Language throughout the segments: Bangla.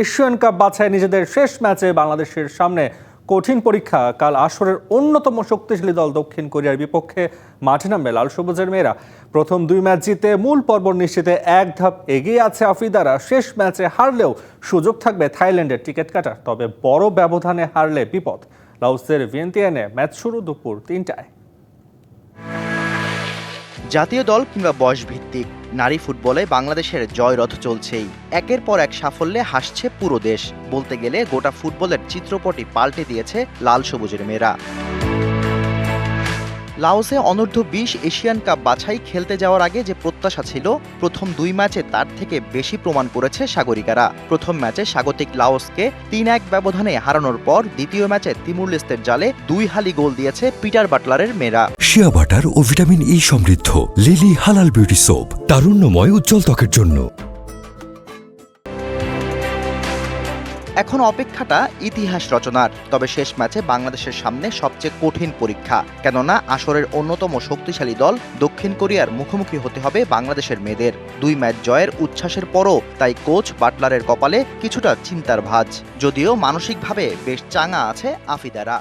এশিয়ান কাপ বাছাই নিজেদের শেষ ম্যাচে বাংলাদেশের সামনে কঠিন পরীক্ষা। কাল আসরের অন্যতম শক্তিশালী দল দক্ষিণ কোরিয়ার বিপক্ষে মাঠে নামবে লাল সবুজের মেয়েরা। প্রথম দুই ম্যাচ জিতে মূল পর্ব নিশ্চিতে এক ধাপ এগিয়ে আছে আফ্রিদারা। শেষ ম্যাচে হারলেও সুযোগ থাকবে থাইল্যান্ডের টিকিট কাটার, তবে বড় ব্যবধানে হারলে বিপদ। লাউসের ভিয়েন্তিয়ানে ম্যাচ শুরু দুপুর তিনটায়। জাতীয় দল কিংবা বয়স ভিত্তিক নারী ফুটবলে বাংলাদেশের জয়রথ চলছেই। একের পর এক সাফল্যে হাসছে পুরো দেশ। বলতে গেলে গোটা ফুটবলের চিত্রপটই পাল্টে দিয়েছে লাল সবুজের মেয়েরা। লাওসে অনূর্ধ্ব বিশ এশিয়ান কাপ বাছাই খেলতে যাওয়ার আগে যে প্রত্যাশা ছিল, প্রথম দুই ম্যাচে তার থেকে বেশি প্রমাণ করেছে সাগরিকারা। প্রথম ম্যাচে স্বাগতিক লাওসকে তিন এক ব্যবধানে হারানোর পর দ্বিতীয় ম্যাচে তিমুর লেস্তের জালে দুই হালি গোল দিয়েছে পিটার বাটলারের মেয়েরা। শিয়া বাটার ও ভিটামিন ই সমৃদ্ধ লিলি হালাল বিউটি সোপ, তারুণ্যময় উজ্জ্বল ত্বকের জন্য। এখন অপেক্ষাটা ইতিহাস রচনার, তবে শেষ ম্যাচে বাংলাদেশের সামনে সবচেয়ে কঠিন পরীক্ষা। কেননা, আসরের অন্যতম শক্তিশালী দল দক্ষিণ কোরিয়ার মুখোমুখি হতে হবে বাংলাদেশের মেয়েদের। দুই ম্যাচ জয়ের উচ্ছ্বাসের পরও তাই কোচ বাটলারের কপালে কিছুটা চিন্তার ভাঁজ। যদিও মানসিকভাবে বেশ চাঙা আছে আফিদারা।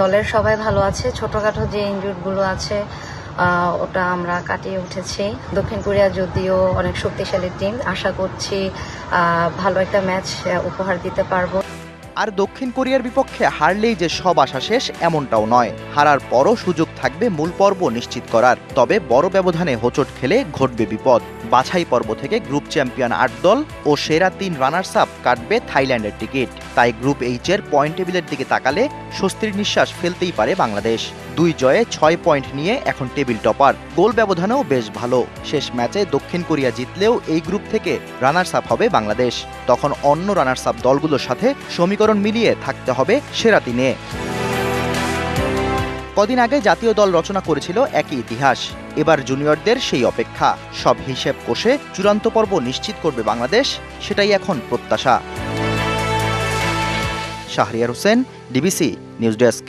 দলের সবাই ভালো আছে। ছোটখাটো যে ইনজুরগুলো আছে ওটা আমরা কাটিয়ে উঠেছি। দক্ষিণ কোরিয়া যদিও অনেক শক্তিশালী টিম আশা করছি ভালো একটা ম্যাচ উপহার দিতে পারব। আর দক্ষিণ কোরিয়ার বিপক্ষে হারলেই যে সব আশা শেষ, এমনটাও নয়। হারার পরও সুযোগ থাকবে মূল পর্ব নিশ্চিত করার। তবে বড় ব্যবধানে হোঁচট খেলে ঘটবে বিপদ। বাছাই পর্ব থেকে গ্রুপ চ্যাম্পিয়ন আট দল ও সেরা তিন রানার্স আপ কাটবে থাইল্যান্ডের টিকিট। তাই গ্রুপ এইচ এর পয়েন্ট টেবিলের দিকে তাকালে স্বস্তির নিঃশ্বাস ফেলতেই পারে বাংলাদেশ। দুই জয়ে ছয় পয়েন্ট নিয়ে এখন টেবিল টপার। গোল ব্যবধানেও বেশ ভালো। শেষ ম্যাচে দক্ষিণ কোরিয়া জিতলেও এই গ্রুপ থেকে রানার্স আপ হবে বাংলাদেশ। তখন অন্য রানার্স আপ দলগুলোর সাথে সমীকরণ মিলিয়ে থাকতে হবে সেরা দিনে। কদিন আগে জাতীয় দল রচনা করেছিল একই ইতিহাস। এবার জুনিয়রদের সেই অপেক্ষা। সব হিসেব কষে চূড়ান্ত পর্ব নিশ্চিত করবে বাংলাদেশ, সেটাই এখন প্রত্যাশা। Shahriar Hossain, DBC news desk.